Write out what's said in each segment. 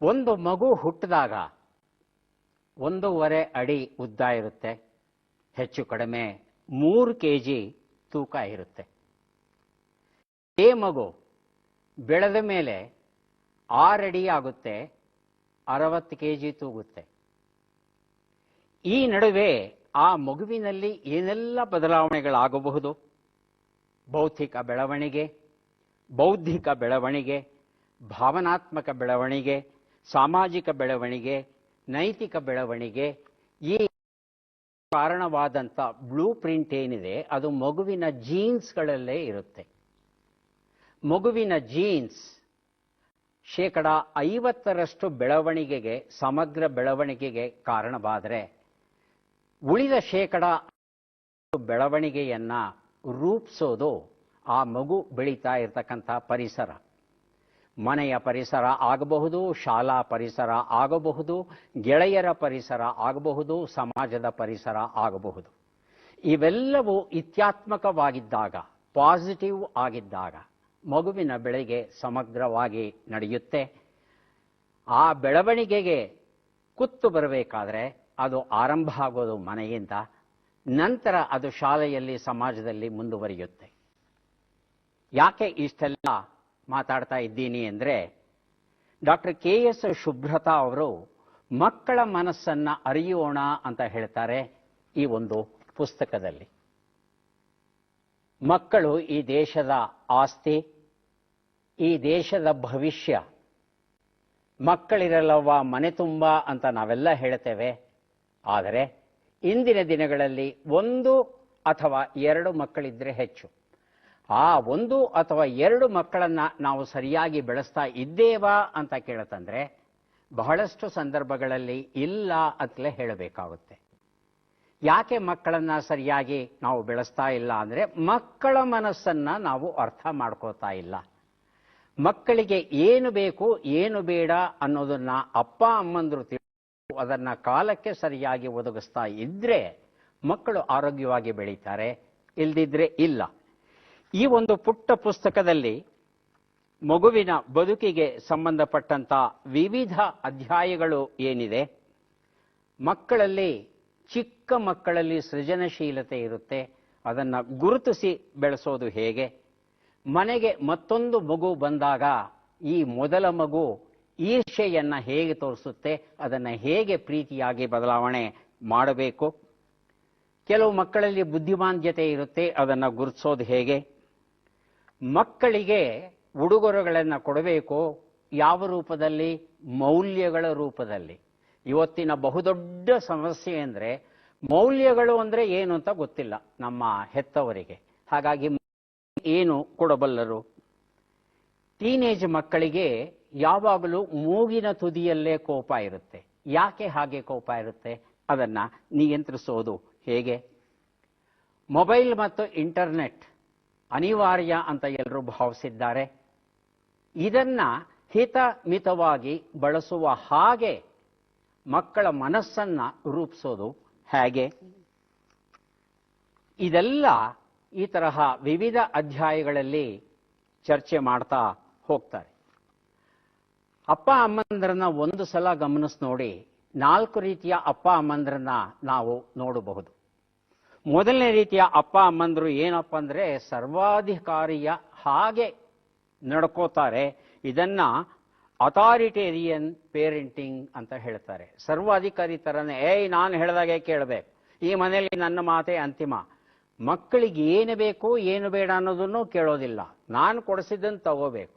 ಒಂದು ಮಗು ಹುಟ್ಟಿದಾಗ ಒಂದೂವರೆ ಅಡಿ ಉದ್ದ ಇರುತ್ತೆ, ಹೆಚ್ಚು ಕಡಿಮೆ ಮೂರು ಕೆ ಜಿ ತೂಕ ಇರುತ್ತೆ. ಈ ಮಗು ಬೆಳೆದ ಮೇಲೆ ಆರಡಿ ಆಗುತ್ತೆ, ಅರವತ್ತು ಕೆ ಜಿ ತೂಗುತ್ತೆ. ಈ ನಡುವೆ ಆ ಮಗುವಿನಲ್ಲಿ ಏನೆಲ್ಲ ಬದಲಾವಣೆಗಳಾಗಬಹುದು? ಭೌತಿಕ ಬೆಳವಣಿಗೆ, ಬೌದ್ಧಿಕ ಬೆಳವಣಿಗೆ, ಭಾವನಾತ್ಮಕ ಬೆಳವಣಿಗೆ ಸಾಮಾಜಿಕ ಬೆಳವಣಿಗೆ, ನೈತಿಕ ಬೆಳವಣಿಗೆ, ಈ ಕಾರಣವಾದಂಥ ಬ್ಲೂ ಪ್ರಿಂಟ್ ಏನಿದೆ, ಅದು ಮಗುವಿನ ಜೀನ್ಸ್ಗಳಲ್ಲೇ ಇರುತ್ತೆ. ಮಗುವಿನ ಜೀನ್ಸ್ ಶೇಕಡ ಐವತ್ತರಷ್ಟು ಬೆಳವಣಿಗೆಗೆ, ಸಮಗ್ರ ಬೆಳವಣಿಗೆಗೆ ಕಾರಣವಾದರೆ, ಉಳಿದ ಶೇಕಡ ಬೆಳವಣಿಗೆಯನ್ನು ರೂಪಿಸೋದು ಆ ಮಗು ಬೆಳೀತಾ ಇರತಕ್ಕಂಥ ಪರಿಸರ. ಮನೆಯ ಪರಿಸರ ಆಗಬಹುದು, ಶಾಲಾ ಪರಿಸರ ಆಗಬಹುದು, ಗೆಳೆಯರ ಪರಿಸರ ಆಗಬಹುದು, ಸಮಾಜದ ಪರಿಸರ ಆಗಬಹುದು. ಇವೆಲ್ಲವೂ ಇತ್ಯಾತ್ಮಕವಾಗಿದ್ದಾಗ, ಪಾಸಿಟಿವ್ ಆಗಿದ್ದಾಗ, ಮಗುವಿನ ಬೆಳೆಗೆ ಸಮಗ್ರವಾಗಿ ನಡೆಯುತ್ತೆ. ಆ ಬೆಳವಣಿಗೆಗೆ ಕುತ್ತು ಬರಬೇಕಾದ್ರೆ ಅದು ಆರಂಭ ಆಗೋದು ಮನೆಯಿಂದ, ನಂತರ ಅದು ಶಾಲೆಯಲ್ಲಿ, ಸಮಾಜದಲ್ಲಿ ಮುಂದುವರಿಯುತ್ತೆ. ಯಾಕೆ ಇಷ್ಟೆಲ್ಲ ಮಾತಾಡ್ತಾ ಇದ್ದೀನಿ ಅಂದರೆ ಡಾಕ್ಟರ್ ಕೆ ಎಸ್ ಶುಭ್ರತಾ ಅವರು ಮಕ್ಕಳ ಮನಸ್ಸನ್ನು ಅರಿಯೋಣ ಅಂತ ಹೇಳ್ತಾರೆ ಈ ಒಂದು ಪುಸ್ತಕದಲ್ಲಿ. ಮಕ್ಕಳು ಈ ದೇಶದ ಆಸ್ತಿ, ಈ ದೇಶದ ಭವಿಷ್ಯ ಮಕ್ಕಳಿರಲ್ಲವ ಮನೆ ತುಂಬ ಅಂತ ನಾವೆಲ್ಲ ಹೇಳ್ತೇವೆ. ಆದರೆ ಇಂದಿನ ದಿನಗಳಲ್ಲಿ ಒಂದು ಅಥವಾ ಎರಡು ಮಕ್ಕಳಿದ್ರೆ ಹೆಚ್ಚು. ಆ ಒಂದು ಅಥವಾ ಎರಡು ಮಕ್ಕಳನ್ನ ನಾವು ಸರಿಯಾಗಿ ಬೆಳೆಸ್ತಾ ಇದ್ದೇವಾ ಅಂತ ಕೇಳತಂದ್ರೆ, ಬಹಳಷ್ಟು ಸಂದರ್ಭಗಳಲ್ಲಿ ಇಲ್ಲ ಅಂತಲೇ ಹೇಳಬೇಕಾಗುತ್ತೆ. ಯಾಕೆ ಮಕ್ಕಳನ್ನ ಸರಿಯಾಗಿ ನಾವು ಬೆಳೆಸ್ತಾ ಇಲ್ಲ ಅಂದ್ರೆ, ಮಕ್ಕಳ ಮನಸ್ಸನ್ನ ನಾವು ಅರ್ಥ ಮಾಡ್ಕೋತಾ ಇಲ್ಲ. ಮಕ್ಕಳಿಗೆ ಏನು ಬೇಕು, ಏನು ಬೇಡ ಅನ್ನೋದನ್ನ ಅಪ್ಪ, ಅಮ್ಮಂದರು ತಿಳಿದು ಅದನ್ನ ಕಾಲಕ್ಕೆ ಸರಿಯಾಗಿ ಒದಗಿಸ್ತಾ ಇದ್ದರೆ ಮಕ್ಕಳು ಆರೋಗ್ಯವಾಗಿ ಬೆಳೀತಾರೆ, ಇಲ್ದಿದ್ರೆ ಇಲ್ಲ. ಈ ಒಂದು ಪುಟ್ಟ ಪುಸ್ತಕದಲ್ಲಿ ಮಗುವಿನ ಬದುಕಿಗೆ ಸಂಬಂಧಪಟ್ಟಂತ ವಿವಿಧ ಅಧ್ಯಾಯಗಳು ಏನಿದೆ, ಮಕ್ಕಳಲ್ಲಿ, ಚಿಕ್ಕ ಮಕ್ಕಳಲ್ಲಿ ಸೃಜನಶೀಲತೆ ಇರುತ್ತೆ, ಅದನ್ನು ಗುರುತಿಸಿ ಬೆಳೆಸೋದು ಹೇಗೆ, ಮನೆಗೆ ಮತ್ತೊಂದು ಮಗು ಬಂದಾಗ ಈ ಮೊದಲ ಮಗು ಈರ್ಷೆಯನ್ನು ಹೇಗೆ ತೋರಿಸುತ್ತೆ, ಅದನ್ನು ಹೇಗೆ ಪ್ರೀತಿಯಾಗಿ ಬದಲಾವಣೆ ಮಾಡಬೇಕು, ಕೆಲವು ಮಕ್ಕಳಲ್ಲಿ ಬುದ್ಧಿಮಾಂದ್ಯತೆ ಇರುತ್ತೆ, ಅದನ್ನು ಗುರುತಿಸೋದು ಹೇಗೆ ಮಕ್ಕಳಿಗೆ ಉಡುಗೊರೆಗಳನ್ನು ಕೊಡಬೇಕು ಯಾವ ರೂಪದಲ್ಲಿ? ಮೌಲ್ಯಗಳ ರೂಪದಲ್ಲಿ. ಇವತ್ತಿನ ಬಹುದೊಡ್ಡ ಸಮಸ್ಯೆ ಅಂದರೆ ಮೌಲ್ಯಗಳು ಅಂದರೆ ಏನು ಅಂತ ಗೊತ್ತಿಲ್ಲ ನಮ್ಮ ಹೆತ್ತವರಿಗೆ. ಹಾಗಾಗಿ ಏನು ಕೊಡಬಲ್ಲರು? ಟೀನೇಜ್ ಮಕ್ಕಳಿಗೆ ಯಾವಾಗಲೂ ಮೂಗಿನ ತುದಿಯಲ್ಲೇ ಕೋಪ ಇರುತ್ತೆ. ಯಾಕೆ ಹಾಗೆ ಕೋಪ ಇರುತ್ತೆ? ಅದನ್ನು ನಿಯಂತ್ರಿಸೋದು ಹೇಗೆ? ಮೊಬೈಲ್ ಮತ್ತು ಇಂಟರ್ನೆಟ್ ಅನಿವಾರ್ಯ ಅಂತ ಎಲ್ಲರೂ ಭಾವಿಸಿದ್ದಾರೆ. ಇದನ್ನ ಹಿತಮಿತವಾಗಿ ಬಳಸುವ ಹಾಗೆ ಮಕ್ಕಳ ಮನಸ್ಸನ್ನ ರೂಪಿಸೋದು ಹೇಗೆ? ಇದೆಲ್ಲ ಈ ತರಹ ವಿವಿಧ ಅಧ್ಯಾಯಗಳಲ್ಲಿ ಚರ್ಚೆ ಮಾಡ್ತಾ ಹೋಗ್ತಾರೆ. ಅಪ್ಪ ಅಮ್ಮಂದ್ರನ್ನ ಒಂದು ಸಲ ಗಮನಿಸಿ ನೋಡಿ ನಾಲ್ಕು ರೀತಿಯ ಅಪ್ಪ ಅಮ್ಮಂದ್ರನ್ನ ನಾವು ನೋಡಬಹುದು. ಮೊದಲನೇ ರೀತಿಯ ಅಪ್ಪ ಅಮ್ಮಂದರು ಏನಪ್ಪ ಅಂದರೆ ಸರ್ವಾಧಿಕಾರಿಯ ಹಾಗೆ ನಡ್ಕೋತಾರೆ. ಇದನ್ನ ಅಥಾರಿಟೇರಿಯನ್ ಪೇರೆಂಟಿಂಗ್ ಅಂತ ಹೇಳ್ತಾರೆ. ಸರ್ವಾಧಿಕಾರಿ ಥರನೇ ಏಯ್, ನಾನು ಹೇಳಿದಾಗೆ ಕೇಳಬೇಕು. ಈ ಮನೆಯಲ್ಲಿ ನನ್ನ ಮಾತೆ ಅಂತಿಮ. ಮಕ್ಕಳಿಗೆ ಏನು ಬೇಕು, ಏನು ಬೇಡ ಅನ್ನೋದನ್ನು ಕೇಳೋದಿಲ್ಲ. ನಾನು ಕೊಡಿಸಿದ್ದನ್ನು ತಗೋಬೇಕು.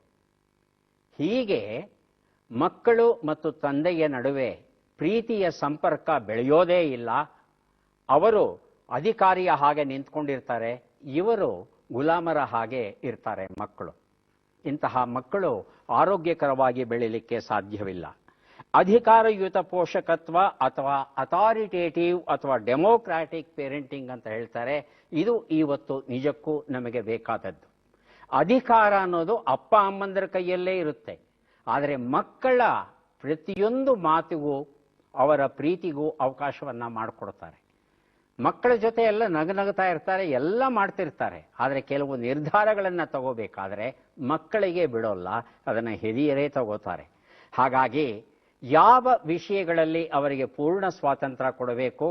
ಹೀಗೆ ಮಕ್ಕಳು ಮತ್ತು ತಂದೆಯ ನಡುವೆ ಪ್ರೀತಿಯ ಸಂಪರ್ಕ ಬೆಳೆಯೋದೇ ಇಲ್ಲ. ಅವರು ಅಧಿಕಾರಿಯ ಹಾಗೆ ನಿಂತ್ಕೊಂಡಿರ್ತಾರೆ, ಇವರು ಗುಲಾಮರ ಹಾಗೆ ಇರ್ತಾರೆ ಮಕ್ಕಳು. ಇಂತಹ ಮಕ್ಕಳು ಆರೋಗ್ಯಕರವಾಗಿ ಬೆಳೀಲಿಕ್ಕೆ ಸಾಧ್ಯವಿಲ್ಲ. ಅಧಿಕಾರಯುತ ಪೋಷಕತ್ವ ಅಥವಾ ಅಥಾರಿಟೇಟಿವ್ ಅಥವಾ ಡೆಮೋಕ್ರಾಟಿಕ್ ಪೇರೆಂಟಿಂಗ್ ಅಂತ ಹೇಳ್ತಾರೆ, ಇದು ಇವತ್ತು ನಿಜಕ್ಕೂ ನಮಗೆ ಬೇಕಾದದ್ದು. ಅಧಿಕಾರ ಅನ್ನೋದು ಅಪ್ಪ ಅಮ್ಮಂದರ ಕೈಯಲ್ಲೇ ಇರುತ್ತೆ. ಆದರೆ ಮಕ್ಕಳ ಪ್ರತಿಯೊಂದು ಮಾತಿಗೂ ಅವರ ಪ್ರೀತಿಗೂ ಅವಕಾಶವನ್ನ ಮಾಡಿಕೊಡ್ತಾರೆ. ಮಕ್ಕಳ ಜೊತೆ ಎಲ್ಲ ನಗನಗ್ತಾ ಇರ್ತಾರೆ, ಎಲ್ಲ ಮಾಡ್ತಿರ್ತಾರೆ. ಆದರೆ ಕೆಲವು ನಿರ್ಧಾರಗಳನ್ನು ತಗೋಬೇಕಾದ್ರೆ ಮಕ್ಕಳಿಗೆ ಬಿಡೋಲ್ಲ, ಅದನ್ನು ಹಿರಿಯರೇ ತಗೋತಾರೆ. ಹಾಗಾಗಿ ಯಾವ ವಿಷಯಗಳಲ್ಲಿ ಅವರಿಗೆ ಪೂರ್ಣ ಸ್ವಾತಂತ್ರ್ಯ ಕೊಡಬೇಕು,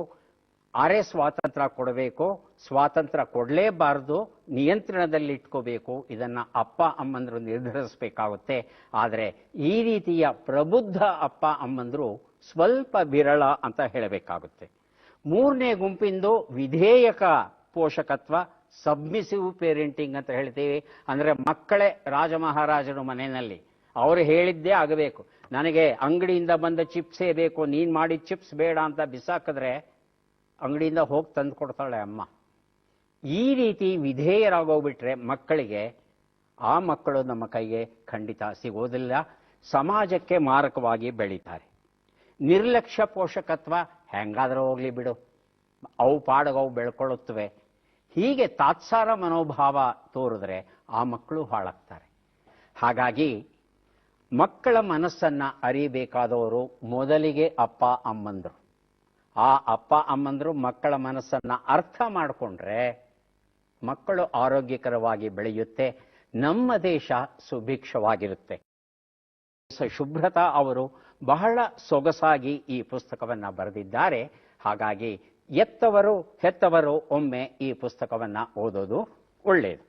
ಅರೆ ಸ್ವಾತಂತ್ರ್ಯ ಕೊಡಬೇಕು, ಸ್ವಾತಂತ್ರ್ಯ ಕೊಡಲೇಬಾರದು ನಿಯಂತ್ರಣದಲ್ಲಿ ಇಟ್ಕೋಬೇಕು ಇದನ್ನು ಅಪ್ಪ ಅಮ್ಮಂದರು ನಿರ್ಧರಿಸಬೇಕಾಗುತ್ತೆ. ಆದರೆ ಈ ರೀತಿಯ ಪ್ರಬುದ್ಧ ಅಪ್ಪ ಅಮ್ಮಂದರು ಸ್ವಲ್ಪ ವಿರಳ ಅಂತ ಹೇಳಬೇಕಾಗುತ್ತೆ. ಮೂರನೇ ಗುಂಪಿಂದು ವಿಧೇಯಕ ಪೋಷಕತ್ವ ಸಬ್ಮಿಸಿವ್ ಪೇರೆಂಟಿಂಗ್ ಅಂತ ಹೇಳ್ತೀವಿ. ಅಂದರೆ ಮಕ್ಕಳೇ ರಾಜ ಮಹಾರಾಜರು ಮನೆಯಲ್ಲಿ. ಅವರು ಹೇಳಿದ್ದೇ ಆಗಬೇಕು. ನನಗೆ ಅಂಗಡಿಯಿಂದ ಬಂದ ಚಿಪ್ಸೇ ಬೇಕು, ನೀನು ಮಾಡಿದ ಚಿಪ್ಸ್ ಬೇಡ ಅಂತ ಬಿಸಾಕಿದ್ರೆ ಅಂಗಡಿಯಿಂದ ಹೋಗಿ ತಂದು ಕೊಡ್ತಾಳೆ ಅಮ್ಮ. ಈ ರೀತಿ ವಿಧೇಯರಾಗೋಗ್ಬಿಟ್ರೆ ಮಕ್ಕಳಿಗೆ, ಆ ಮಕ್ಕಳು ನಮ್ಮ ಕೈಗೆ ಖಂಡಿತ ಸಿಗೋದಿಲ್ಲ. ಸಮಾಜಕ್ಕೆ ಮಾರಕವಾಗಿ ಬೆಳೀತಾರೆ. ನಿರ್ಲಕ್ಷ್ಯ ಪೋಷಕತ್ವ ಹೆಂಗಾದ್ರೂ ಹೋಗ್ಲಿ ಬಿಡು. ಅವು ಪಾಡಗವು ಬೆಳ್ಕೊಳ್ಳುತ್ತವೆ. ಹೀಗೆ ತಾತ್ಸಾರ ಮನೋಭಾವ ತೋರಿದ್ರೆ ಆ ಮಕ್ಕಳು ಹಾಳಾಗ್ತಾರೆ. ಹಾಗಾಗಿ ಮಕ್ಕಳ ಮನಸ್ಸನ್ನು ಅರಿಬೇಕಾದವರು ಮೊದಲಿಗೆ ಅಪ್ಪ, ಅಮ್ಮಂದರು. ಆ ಅಪ್ಪ, ಅಮ್ಮಂದರು ಮಕ್ಕಳ ಮನಸ್ಸನ್ನು ಅರ್ಥ ಮಾಡಿಕೊಂಡ್ರೆ ಮಕ್ಕಳು ಆರೋಗ್ಯಕರವಾಗಿ ಬೆಳೆಯುತ್ತೆ, ನಮ್ಮ ದೇಶ ಸುಭಿಕ್ಷವಾಗಿರುತ್ತೆ. ಶುಭ್ರತಾ ಅವರು ಬಹಳ ಸೊಗಸಾಗಿ ಈ ಪುಸ್ತಕವನ್ನ ಬರೆದಿದ್ದಾರೆ. ಹಾಗಾಗಿ ಎತ್ತವರು ಹೆತ್ತವರು ಒಮ್ಮೆ ಈ ಪುಸ್ತಕವನ್ನ ಓದೋದು ಒಳ್ಳೆಯದು